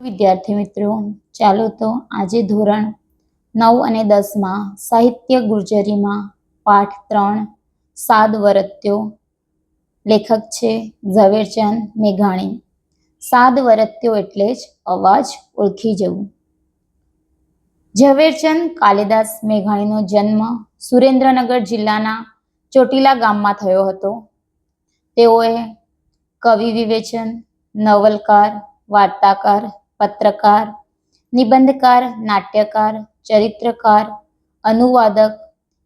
વિદ્યાર્થી મિત્રો, ચાલો તો આજે ધોરણ નવ અને દસમાં સાહિત્ય ગુર્જરીમાં પાઠ ત્રણ, સાદ વરત્યો. લેખક છે ઝવેરચંદ મેઘાણી. સાદ વરત્યો એટલે જ અવાજ ઓળખી જવું. ઝવેરચંદ કાલિદાસ મેઘાણીનો જન્મ સુરેન્દ્રનગર જિલ્લાના ચોટીલા ગામમાં થયો હતો. તેઓએ કવિ વિવેચન, નવલકાર, વાર્તાકાર પત્રકાર, નિબંધકાર, નાટ્યકાર, ચરિત્રકાર, અનુવાદક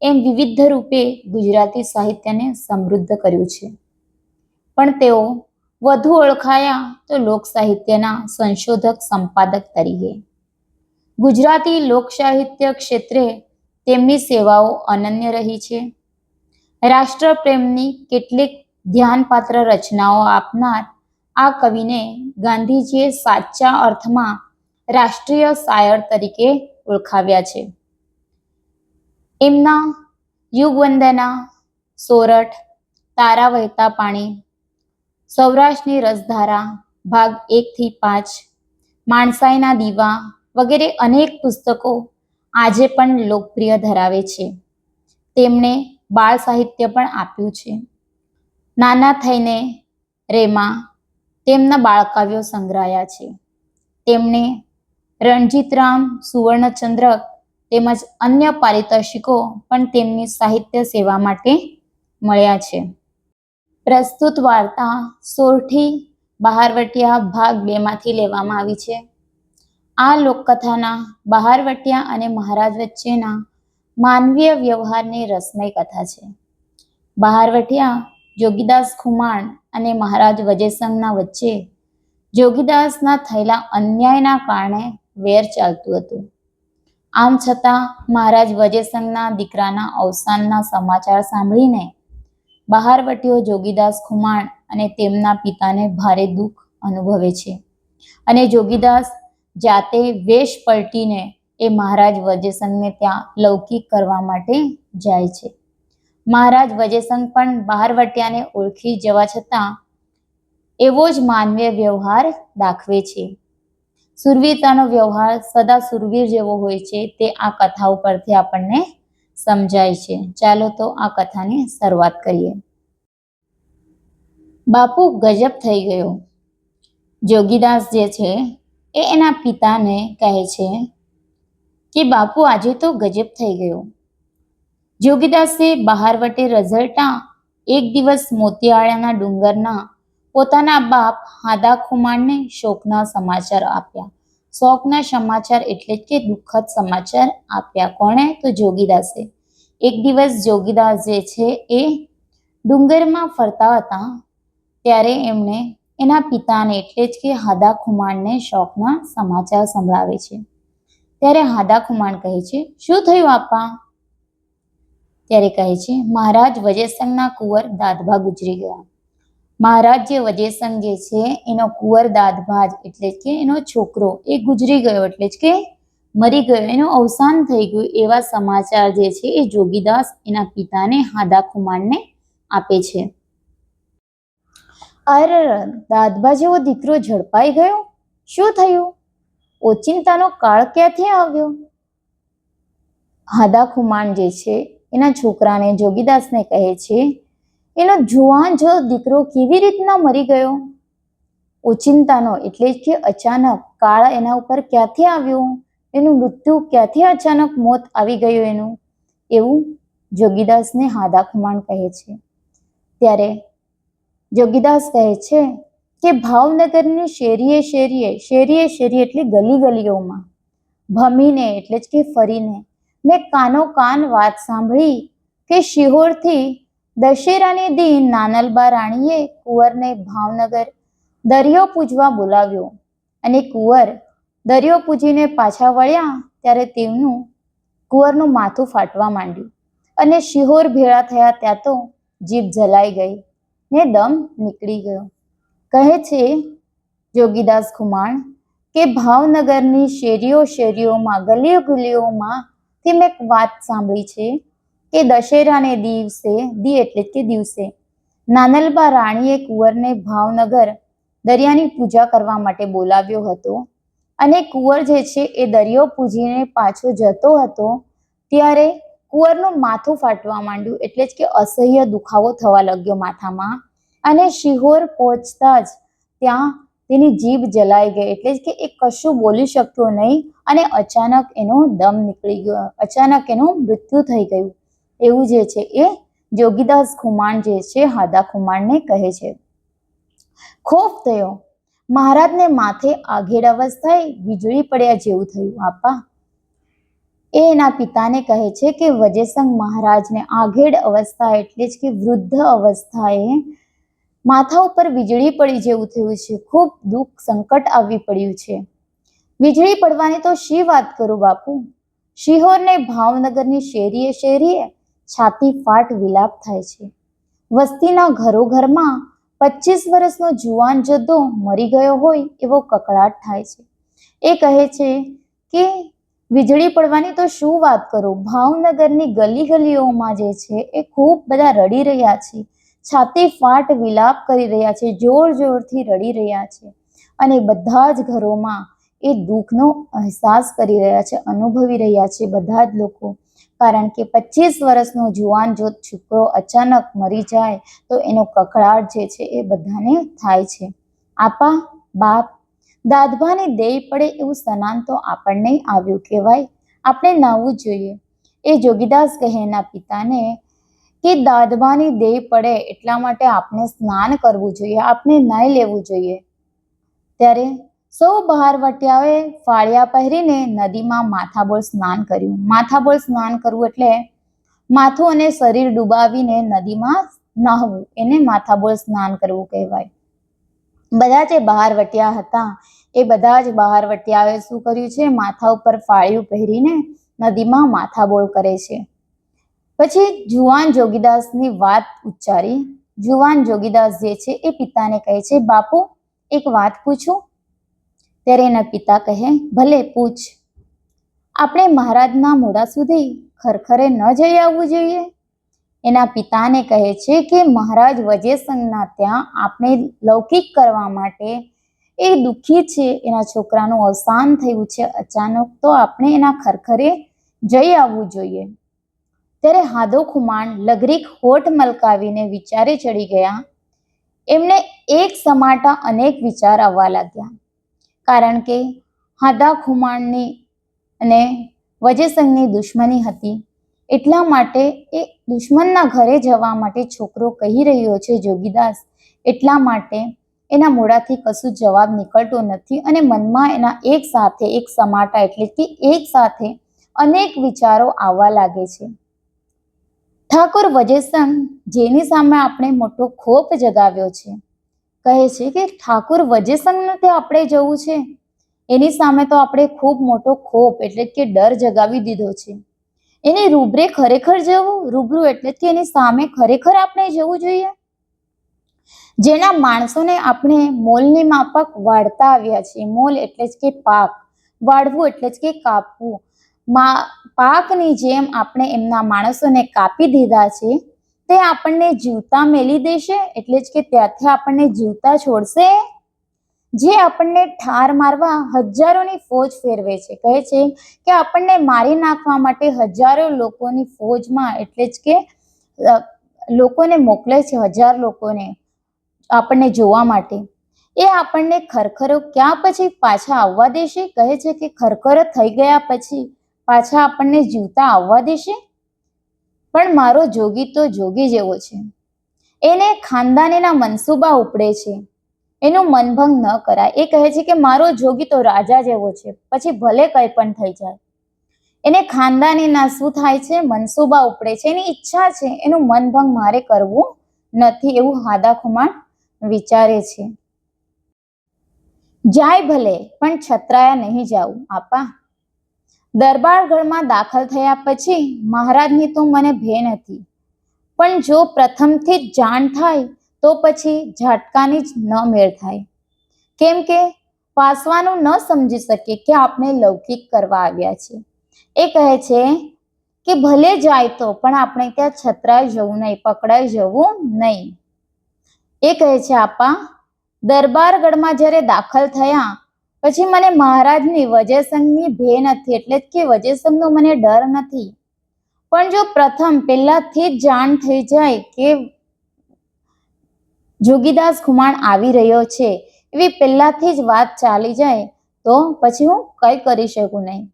એમ વિવિધ રૂપે ગુજરાતી સાહિત્યને સમૃદ્ધ કર્યું છે. પણ તેઓ વધુ ઓળખાયા તો લોક સાહિત્યના સંશોધક સંપાદક તરીકે. ગુજરાતી લોક સાહિત્ય ક્ષેત્રે તેમની સેવાઓ અનન્ય રહી છે. રાષ્ટ્રપ્રેમની કેટલીક ધ્યાનપાત્ર રચનાઓ આપનાર આ કવિને ગાંધીજીએ સાચા અર્થમાં રાષ્ટ્રીય શાયર તરીકે ઓળખાવ્યા છે. એમના યુગવંદના, સોરઠ, તારા વહેતા પાણી, સૌરાષ્ટ્રની રસધારા, ભાગ એકથી પાંચ, માણસાઈના દીવા વગેરે અનેક પુસ્તકો આજે પણ લોકપ્રિય ધરાવે છે. તેમણે બાળ સાહિત્ય પણ આપ્યું છે. નાના થઈને રેમાં તેમના બાળકાવ્યો સંગ્રહાયા છે. તેમણે રણજીતરામ સુવર્ણચંદ્રક તેમજ અન્ય પારિતોષિકો પણ તેમની સાહિત્ય સેવા માટે મળ્યા છે. પ્રસ્તુત વાર્તા સોરઠી બહારવટિયા ભાગ બેમાંથી લેવામાં આવી છે. આ લોકકથાના બહારવટિયા અને મહારાજ વચ્ચેના માનવીય વ્યવહારની રસમય કથા છે. બહારવટિયા જોગીદાસ ખુમાણ અને મહારાજ વજયસંઘના વચ્ચે જોગીદાસના થયેલા અન્યાયના કારણે વેર ચાલતું હતું. આમ છતાં મહારાજ વજયસંઘના દીકરાના અવસાનના સમાચાર સાંભળીને બહારવટીઓ જોગીદાસ ખુમાણ અને તેમના પિતાને ભારે દુઃખ અનુભવે છે. અને જોગીદાસ જાતે વેશ પલટીને એ મહારાજ વજયસંઘને ત્યાં લૌકિક કરવા માટે જાય છે. મહારાજ વજયસંઘ પણ બહારવટિયાને ઓળખી જવા છતાં એવો જ માનવીય વ્યવહાર દાખવે છે. સુરવીરતાનો વ્યવહાર સદા સુરવીર જેવો હોય છે તે આ કથા ઉપરથી આપણને સમજાય છે. ચાલો તો આ કથાની શરૂઆત કરીએ. બાપુ ગજબ થઈ ગયો. જોગીદાસ જે છે એ એના પિતાને કહે છે કે બાપુ આજે તો ગજબ થઈ ગયો. જોગીદાસે બહારવટે રઝળતા એક દિવસ મોતિયાળાના ડુંગરના પોતાના બાપ હાદા ખુમાણને શોકના સમાચાર આપ્યા. શોકના સમાચાર એટલે કે દુઃખદ સમાચાર આપ્યા. કોણે? તો જોગીદાસે. એક દિવસ જોગીદાસ જે છે એ ડુંગરમાં ફરતા હતા ત્યારે એમણે એના પિતાને એટલે જ કે હાદા ખુમાણને શોકના સમાચાર સંભળાવે છે. ત્યારે હાદા ખુમાણ કહે છે, શું થયું આપા? ત્યારે કહે છે, મહારાજ વજેસંગના કુંવર દાદભા ગુજરી ગયા. મહારાજ, જે વજેસંગ જે છે, એનો કુંવર દાદભાજ એટલે કે એનો છોકરો, એ ગુજરી ગયો એટલે કે મરી ગયો. એનું અવસાન થઈ ગયું એવા સમાચાર જે છે, એ જોગીદાસ એના પિતાને હાદા ખુમાણને આપે છે. અરે, દાદભા જેવો દીકરો ઝડપાઈ ગયો? શું થયું? ઓચિંતાનો કાળ ક્યાંથી આવ્યો? હાદા ખુમાણ જે છે એના છોકરાને જોગીદાસને કહે છે, એનો જુવાન જો દીકરો કેવી રીતના મરી ગયો? ઓચિંતાનો એટલે કે અચાનક કાળ એના ઉપર ક્યાંથી આવ્યો? એનું મૃત્યુ ક્યાંથી અચાનક મોત આવી ગયું એનું? એવું જોગીદાસને હાદા ખુમાણ કહે છે. ત્યારે જોગીદાસ કહે છે કે, ભાવનગરની શેરીએ શેરીએ શેરીએ શેરી એટલે ગલી ગલીઓમાં. ભમીને એટલે જ કે ફરીને મેં કાનો કાન વાત સાંભળી કે શિહોરથી દશેરાની દિન નાનલબા રાણીએ કુંવરને ભાવનગર દરિયો પૂજવા બોલાવ્યો અને કુંવર દરિયો પૂજીને પાછા વળ્યા ત્યારે તેમનું કુંવરનું માથું ફાટવા માંડ્યું અને શિહોર ભેળા થયા ત્યાં તો જીભ જલાઈ ગઈ ને દમ નીકળી ગયો. કહે છે જોગીદાસ ખુમાણ કે ભાવનગરની શેરીઓ શેરીઓમાં ગલીઓ ગલીઓમાં થી મેં એક વાત સાંભળી છે કે દશેરાને દિવસે, દી એટલે કે દિવસે, નાનલબા રાણીએ કુંવરને ભાવનગર દરિયાની પૂજા કરવા માટે બોલાવ્યો હતો અને કુંવર જે છે એ દરિયો પૂજીને પાછો જતો હતો ત્યારે કુંવરનું માથું ફાટવા માંડ્યું એટલે જ કે અસહ્ય દુખાવો થવા લાગ્યો માથામાં અને શિહોર પહોંચતા જ ત્યાં તેની જીભ જલાઈ ગઈ એટલે કે એ કશું બોલી શકતો નહીં અને અચાનક એનો દમ નીકળી ગયો. અચાનક એનું મૃત્યુ થઈ ગયું. એવું જે છે એ જોગીદાસ ખુમાણ જે છે, હાદા ખુમાણને કહે છે. ખોફ થયો. મહારાજને માથે આઘેડ અવસ્થાએ વીજળી પડ્યા જેવું થયું. આપા. એ એના પિતાને કહે છે કે વજેસંગ મહારાજને આઘેડ અવસ્થા એટલે જ કે વૃદ્ધ અવસ્થાએ માથા ઉપર વીજળી પડી જેવું થયું છે. ખૂબ દુઃખ સંકટ આવી પડ્યું છે. વીજળી પડવાની તો શી વાત કરું બાપુ? શિહોરને ભાવનગરની શેરીએ શેરીએ છાતી ફાટ વિલાપ થાય છે. વસ્તીના ઘરો ઘરમાં પચીસ વર્ષનો જુવાન જદ્દો મરી ગયો હોય એવો કકળાટ થાય છે. એ કહે છે કે, વીજળી પડવાની તો શું વાત કરું? ભાવનગરની ગલી ગલીઓમાં જે છે એ ખૂબ બધા રડી રહ્યા છે. છાતી ફાટ વિલાપ કરી રહ્યા છે જોર જોરથી રડી રહ્યા છે અને બધા જ ઘરોમાં એ દુઃખનો અહેસાસ કરી રહ્યા છે, અનુભવી રહ્યા છે બધા જ લોકો. કારણ કે પચીસ વર્ષનો જુવાન જો છોકરો અચાનક મરી જાય તો એનો કકળાટ જે છે એ બધાને થાય છે. આપા, બાપ, દાદભાને દેય પડે એવું સ્નાન તો આપણને આવ્યું કહેવાય. આપણે નાવું જોઈએ. એ જોગીદાસ કહેના પિતાને કે દાદવાની દેહ પડે એટલા માટે આપણે સ્નાન કરવું જોઈએ આપણે નાહી લેવું જોઈએ. ત્યારે સૌ બહાર વટ્યાઓએ ફાળિયા પહેરીને નદીમાં માથાબોળ સ્નાન કર્યું. માથાબોળ સ્નાન કરવું એટલે માથું અને શરીર ડુબાવીને નદીમાં નાહવું. એને માથાબોળ સ્નાન કરવું કહેવાય. બધા જે બહાર વટ્યા હતા, એ બધા જ બહાર વટ્યાઓએ શું કર્યું છે? માથા ઉપર ફાળિયું પહેરીને નદીમાં માથાબોળ કરે છે. પછી જુવાન જોગીદાસની વાત ઉચ્ચારી. જુવાન જોગીદાસ જે છે એ પિતાને કહે છે, બાપુ, એક વાત પૂછું? ત્યારે એના પિતા કહે, ભલે, પૂછ. આપણે મહારાજના મોડા સુધી ખરખરે ન જઈ આવવું જોઈએ? એના પિતાને કહે છે કે, મહારાજ વજેસંગના ત્યાં આપણે લૌકિક કરવા માટે એ દુઃખી છે. એના છોકરાનું અવસાન થયું છે. અચાનક તો આપણે એના ખરખરે જઈ આવવું જોઈએ. ત્યારે હાદો ખુમાણ લગરીક હોઠ મલકાવીને વિચારે ચડી ગયા. એમને એક સમાટા અનેક વિચાર આવવા લાગ્યા. કારણ કે હાદા ખુમાણની અને વજેસંગની દુશ્મની હતી. એટલા માટે એ દુશ્મનના ઘરે જવા માટે છોકરો કહી રહ્યો છે, જોગીદાસ, એટલા માટે એના મોઢાથી કશું જવાબ નીકળતો નથી અને મનમાં એના એક સાથે એક સમાટા એટલે કે એક સાથે અનેક વિચારો આવવા લાગે છે. ઠાકોર વજેસન જેની સામે આપણે મોટો ખોપ જગાવ્યો છે. કહે છે કે ઠાકોર વજેસન તે આપણે જવું છે. એની સામે તો આપણે ખૂબ મોટો ખોપ એટલે કે ડર જગાવી દીધો છે. એની રૂબરે ખરેખર જવું, રૂબરૂ એટલે કે એની સામે ખરેખર આપણે જવું જોઈએ. જેના માણસોને આપણે મોલની માફક વાળતા આવ્યા છીએ. મોલ એટલે જ કે પાક વાળવું એટલે જ કે કાપવું. મા પાકની જેમ આપણે એમના માણસોને કાપી દીધા છે, તે આપણને જીવતા મેલી દેશે, એટલે જ કે ત્યાંથી આપણને જીવતા છોડશે? જે આપણને ઠાર મારવા હજારોની ફોજ ફેરવે છે, કહે છે કે આપણને મારી નાખવા માટે હજારો લોકોની ફોજમાં, એટલે જ કે લોકોને મોકલે છે હજાર લોકોને આપણને જોવા માટે. એ આપણને ખરખરો ક્યાં પછી પાછા આવવા દેશે? કહે છે કે ખરખરો થઈ ગયા પછી પાછા આપણને જીવતા આવવા દેશે? પણ મારો જોગી તો જોગી જેવો છે. એને ખાનદાનીના મનસૂબા ઉપડે છે. એનું મનભંગ ન કરાય. એ કહે છે કે મારો જોગી તો રાજા જેવો છે. પછી ભલે કંઈ પણ થઈ જાય. એને ખાનદાનીના શું થાય છે? મનસૂબા ઉપડે છે. એની ઈચ્છા છે. એનું મનભંગ મારે કરવું નથી એવું હાદા ખુમાણ વિચારે છે. જાય ભલે, પણ છત્રાયા નહીં જાવું આપા. દરબારગઢમાં દાખલ થયા પછી મહારાજની તો મને ભે નથી પણ જો પ્રથમથી જ જાણ થાય, તો પછી ઝાટકાની જ ન મેળ થાય. કેમ કે પાસવાનું ન સમજી શકે કે આપણે લૌકિક કરવા આવ્યા છે એ કહે છે કે ભલે જાય તો, પણ આપણે ત્યાં છતરાઈ જવું નહીં પકડાઈ જવું નહીં. એ કહે છે, આપા, દરબારગઢમાં જ્યારે દાખલ થયા પછી મને મહારાજની વજયસંગની ભે નથી એટલે કે વજયસંગનો મને ડર નથી. પણ જો પ્રથમ પહેલાથી જ જાણ થઈ જાય કે જોગીદાસ ખુમાણ આવી રહ્યો છે, એવી પહેલાથી જ વાત ચાલી જાય, તો પછી હું કંઈ કરી શકું નહીં.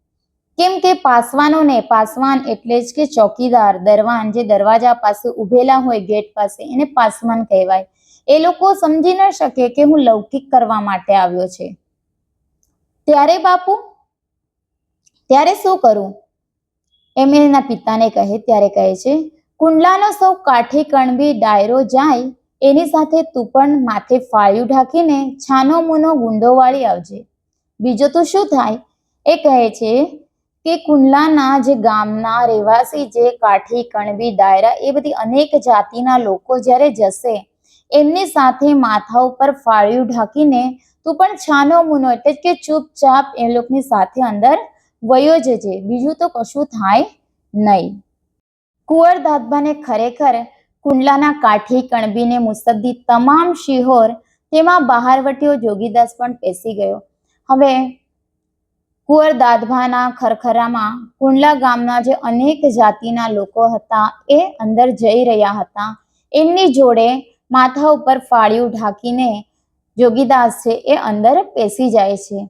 કેમ કે પાસવાનોને પાસવાન એટલે જ કે ચોકીદાર, દરવાન, જે દરવાજા પાસે ઊભેલા હોય ગેટ પાસે, એને પાસવાન કહેવાય. એ લોકો સમજી ન શકે કે હું લૌકિક કરવા માટે આવ્યો છે. ત્યારે બાપુ? ત્યારે શું કરું? એમ એના પિતાને કહે, ત્યારે કહે છે, કુંડલાનો સૌ કાઠી કણબી ડાયરો જાય, એની સાથે તું પણ માથે ફાળ્યું ઢાંકીને છાનો મૂનો ગુંડો વાળી આવજે. બીજું તો શું થાય? એ કહે છે કે કુંડલાના જે ગામના રહેવાસી, જે કાઠી કણબી ડાયરા, એ બધી અનેક જાતિના લોકો જ્યારે જશે, એમની સાથે માથા ઉપર ફાળ્યું ઢાંકીને તું પણ છાનો મુનો એટલે કે ચૂપચાપ એ લોકોની સાથે અંદર વયો જજે. બીજું તો કશું થાય નહીં. કુંવર દાદબાને ખરેખર કુંડલાના કાઠી કણબીને મુસદ્દી તમામ શિહોર તેમાં બહારવટીઓ જોગીદાસ પણ પેસી ગયો. હવે કુંવર દાદભાના ખરખરામાં કુંડલા ગામના જે અનેક જાતિના લોકો હતા એ અંદર જઈ રહ્યા હતા. એમની જોડે માથા ઉપર ફાળિયું ઢાંકીને જોગીદાસ છે, એ અંદર પેસી જાય છે.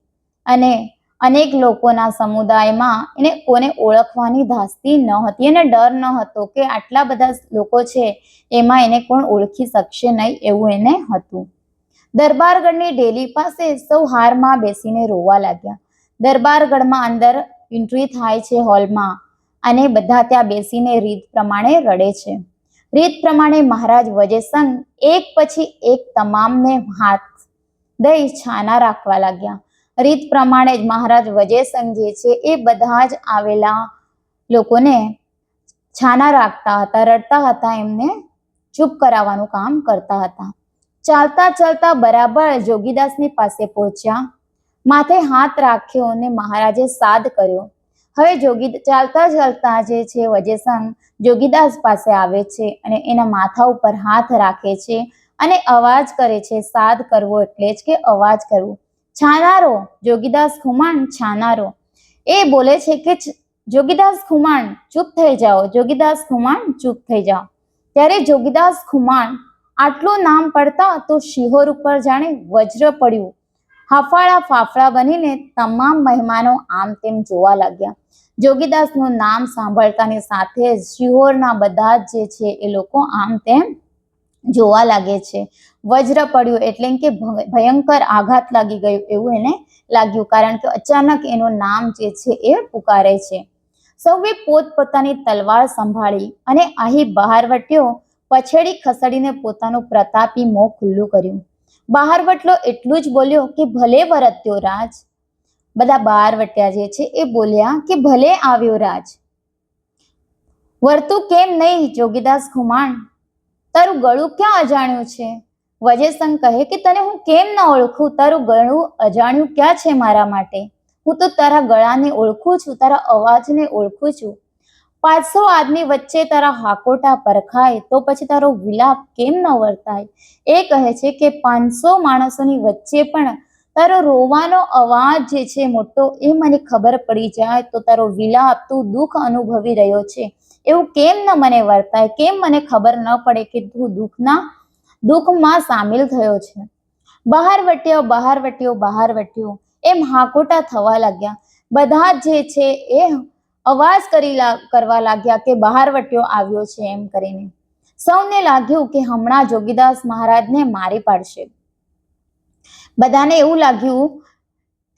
અને અનેક લોકોના સમુદાયમાં એને કોને ઓળખવાની ધાસ્તી ન હતી એને ડર ન હતો કે આટલા બધા લોકો છે, એમાં એને કોણ ઓળખી શકશે નહીં એવું એને હતું. દરબારગઢની ડેલી પાસે સૌ હારમાં બેસીને રોવા લાગ્યા. દરબારગઢમાં અંદર એન્ટ્રી થાય છે હોલમાં અને બધા ત્યાં બેસીને રીત પ્રમાણે રડે છે. રીત પ્રમાણે મહારાજ વજેસંગ એક પછી એક તમામને હાથ દઈ છાના રાખવા લાગ્યા. રીત પ્રમાણે જ મહારાજ વજયસંગ જે છે એ બધા જ આવેલા લોકોને છાના રાખતા હતા, રડતા હતા, એમને ચૂપ કરાવવાનું કામ કરતા હતા. ચાલતા ચાલતા બરાબર જોગીદાસની પાસે પહોંચ્યા. માથે હાથ રાખ્યો અને મહારાજે સાદ કર્યો. હવે જોગી, ચાલતા ચાલતા જે છે વજેસંગ જોગીદાસ પાસે આવે છે અને એના માથા ઉપર હાથ રાખે છે અને અવાજ કરે છે, સાદ કરવો એટલે જ કે અવાજ કરવો. છાનારો, જોગીદાસ ખુમાણ, છાનારો. એ બોલે છે કે જોગીદાસ ખુમાણ, ચૂપ થઈ જાઓ, જોગીદાસ ખુમાણ, ચૂપ થઈ જાઓ. ત્યારે જોગીદાસ ખુમાણ આટલું નામ પડતા તો શિહોર ઉપર જાણે વજ્ર પડ્યું. હાફાળા ફાફડા બનીને તમામ મહેમાનો આમ તેમ જોવા લાગ્યા. જોગીદાસનું નામ સાંભળતાની સાથે જ શિહોરના બધા જ જે છે એ લોકો આમ તેમ જોવા લાગે છે. વજ્ર પડ્યું એટલે કે ભયંકર આઘાત લાગી ગયું એવું એને લાગ્યું. કારણ કે અચાનક એનું નામ જે છે એ પુકારે છે. સૌએ પોતપોતાની તલવાર સંભાળી અને અહીં બહારવટ્યો પછેડી ખસેડીને પોતાનું પ્રતાપી મોં ખુલ્લું કર્યું. બહારવટલો એટલું જ બોલ્યો કે ભલે વરત્યો રાજ. બધા બહારવટ્યા જે છે એ બોલ્યા કે ભલે આવ્યો રાજ. વર્તું કેમ નહીં, જોગીદાસ ખુમાણ? તારું ગળું ક્યાં અજાણ્યું છે? વજેસંગ કહે કે તને હું કેમ ન ઓળખું? તારું ગળું અજાણ્યું ક્યાં છે મારા માટે? હું તો તારા ગળાને ઓળખું છું, તારા અવાજને ઓળખું છું. પાંચસો આદમી વચ્ચે તારા હાકોટા પરખાય, તો પછી તારો વિલાપ કેમ ન વર્તાય? એ કહે છે કે પાંચસો માણસોની વચ્ચે પણ તારો રોવાનો અવાજ જે છે મોટો, એ મને ખબર પડી જાય તો તારો વિલાપ તું દુઃખ અનુભવી રહ્યો છે. એવું કેમ ન મને વર્તાય? કેમ મને ખબર ન પડે કે તું દુઃખના, દુઃખમાં સામેલ થયો છે? બહાર વટ્યો બહાર વટ્યો બહાર વટ્યો. એમ હાકોટા થવા લાગ્યા. બધા જે છે એ અવાજ કરી કરવા લાગ્યા કે બહાર વટ્યો આવ્યો છે એમ કરીને. સૌને લાગ્યું કે હમણાં જોગીદાસ મહારાજને મારી પાડશે. બધાને એવું લાગ્યું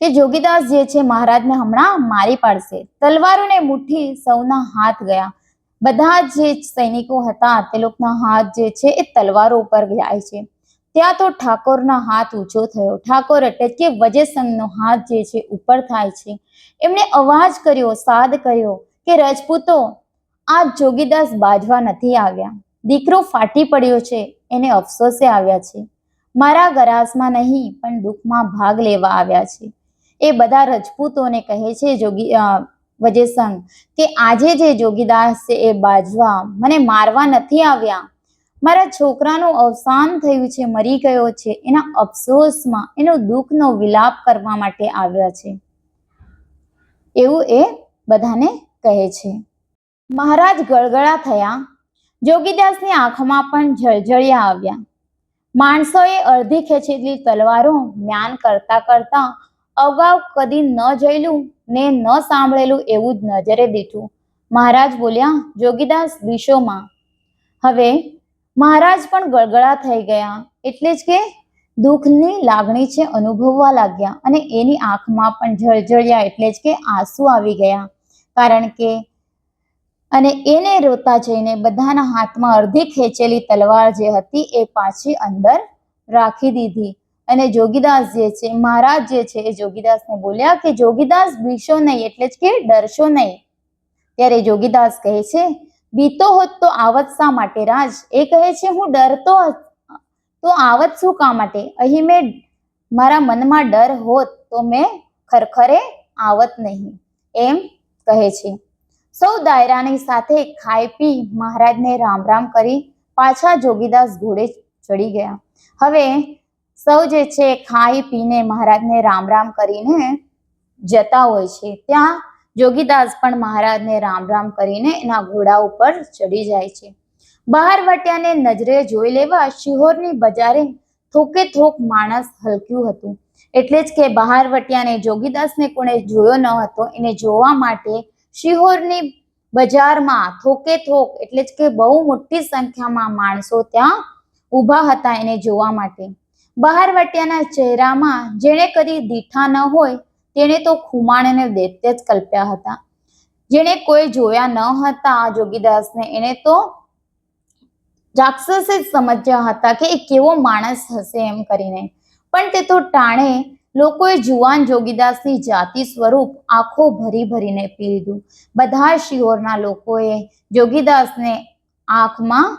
કે જોગીદાસ જે છે મહારાજને હમણાં મારી પાડશે. તલવારોને મુઠ્ઠી સૌના હાથ ગયા. બધા જે સૈનિકો હતા, તે લોકોના હાથ જે છે એ તલવારો ઉપર જાય છે. ત્યાં તો ઠાકોરના હાથ ઊંચો થયો. ઠાકોર એટલે કે વજયસંગનો હાથ જે છે ઉપર થાય છે. એમણે અવાજ કર્યો, સાદ કર્યો કે, રજપૂતો, આ જોગીદાસ બાજવા નથી આવ્યા. દીકરો ફાટી પડ્યો છે, એને અફસોસે આવ્યા છે. મારા ગરાસમાં નહીં, પણ દુઃખમાં ભાગ લેવા આવ્યા છે. એ બધા રજપૂતોને કહે છે, જોગી વજયસંગ કે આજે જે જોગીદાસ એ બાજવા મને મારવા નથી આવ્યા. મારા છોકરાનું અવસાન થયું છે, મરી ગયો છે. એના અફસોસમાં એનો દુઃખનો વિલાપ કરવા માટે આવ્યા છે. એવું એ બધાને કહે છે. મહારાજ ગળગળા થયા. જોગીદાસની આંખમાં પણ ઝળઝળિયા આવ્યા. માણસોએ અડધી ખેંચેલી તલવારો મ્યાન કરતા કરતા અગાઉ કદી ન જયેલું ને ન સાંભળેલું એવું જ નજરે દીઠું. મહારાજ બોલ્યા, જોગીદાસ દિશોમાં હવે મહારાજ પણ ગળગળા થઈ ગયા. એટલે જ કે દુઃખની લાગણી છે અનુભવવા લાગ્યા અને એની આંખમાં પણ જળજળ્યા એટલે જ કે આંસુ આવી ગયા. કારણ કે અને એને રોતા જઈને બધાના હાથમાં અડધી ખેંચેલી તલવાર જે હતી એ પાછી અંદર રાખી દીધી. અને જોગીદાસ જે છે, મહારાજ જે છે, એ જોગીદાસને બોલ્યા કે જોગીદાસ બીશો નહીં, એટલે જ કે ડરશો નહીં. ત્યારે જોગીદાસ કહે છે બીતો હોત તો આવત શા માટે રાજ? એ કહે છે, હું ડરતો તો આવત શું કા માટે? અહીં મેં મારા મનમાં ડર હોત તો મેં ખરખરે આવત નહીં. એમ કહે છે. સૌ દાયરાની સાથે ખાઈ પી મહારાજને રામ રામ કરી પાછા જોગીદાસ ઘોડે ચડી ગયા. હવે સૌ જે છે ખાઈ પીને મહારાજને રામ રામ કરીને જતા હોય છે. ત્યાં જોગીદાસ પણ મહારાજને રામ રામ કરીને એના ઘોડા ઉપર ચડી જાય છે. બહાર વટ્યાને નજરે જોઈ લેવા શિહોરની બજારે થોકે થોક માણસ હલક્યું હતું. એટલે જ કે બહાર વટ્યાને જોગીદાસને કોણે જોયો ન હતો. એને જોવા માટે શિહોરની બજારમાં થોકે થોક એટલે જ કે બહુ મોટી સંખ્યામાં માણસો ત્યાં ઊભા હતા એને જોવા માટે. બહાર વટ્યાના ચહેરામાં જેણે કદી દીઠા ન હોય, તેણે તો ખુમાણને દૈત્ય જ કલ્પ્યા હતા. જેણે કોઈ જોયા ન હતા જોગીદાસને એને તો રાક્ષસે જ સમજ્યા હતા કે એ કેવો માણસ હશે એમ કરીને. પણ તે તો ટાણે લોકોએ જુવાન જોગીદાસની જાતિ સ્વરૂપ આંખો ભરી ભરીને પી લીધું. બધા શિહોરના લોકોએ જોગીદાસને આંખમાં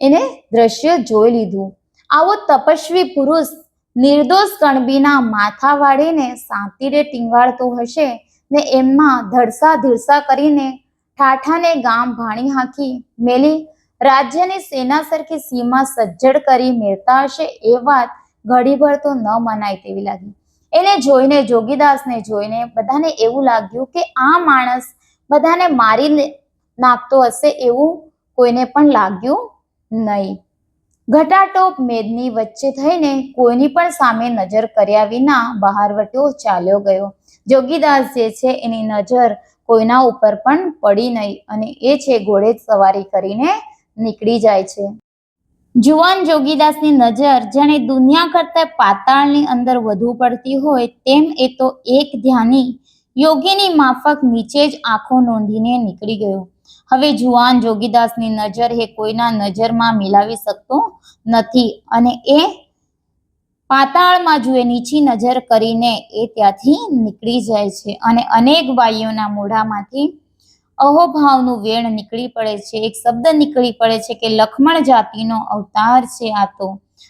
એને દ્રશ્ય જોઈ લીધું. આવો તપસ્વી પુરુષ નિર્દોષ કણબીના માથા વાળીને સાતીરે ટીંગાળતો હશે ને એમમાં ધડસા ધીરસા કરીને ઠાઠાને ગામ ભાણી હાંકી મેલી, રાજ્યની સેના સરખી સીમા સજ્જડ કરી મેળતા હશે એ વાત ઘડીભર તો ન મનાય તેવી લાગી. એને જોઈને જોગીદાસને જોઈને બધાને એવું લાગ્યું કે આ માણસ બધાને મારી નાખતો હશે એવું કોઈને પણ લાગ્યું નહીં. ઘટાટોપ મેદની વચ્ચે થઈને કોઈની પણ સામે નજર કર્યા વિના બહારવટો ચાલ્યો ગયો. જોગીદાસ જે છે એની નજર કોઈના ઉપર પણ પડી નહીં અને એ છે ઘોડે સવારી કરીને નીકળી જાય છે. જુવાન જોગીદાસની નજર જેણે દુનિયા કરતાં પાતાળની અંદર વધુ પડતી હોય તેમ એ તો એક ધ્યાની યોગીની માફક નીચે જ આંખો નોંધીને નીકળી ગયો. હવે જુવાન જોગીદાસની નજર એ કોઈના નજરમાં મિલાવી શકતો નથી અને એ પાતાળમાં જુએ નીચી નજર કરીને એ ત્યાંથી નીકળી જાય છે અને અનેક વાયુઓના મોઢામાંથી અહોભાવનું વેણ નીકળી પડે છે. એક શબ્દ નીકળી પડે છે કે લખમણ જાતિનો અવતાર છે આ તો.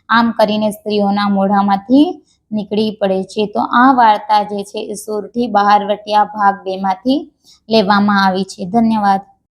આમ કરીને સ્ત્રીઓના મોઢામાંથી નીકળી પડે છે. તો આ વાર્તા જે છે એ સુરથી બહાર વટ્યા ભાગ બેમાંથી લેવામાં આવી છે. ધન્યવાદ.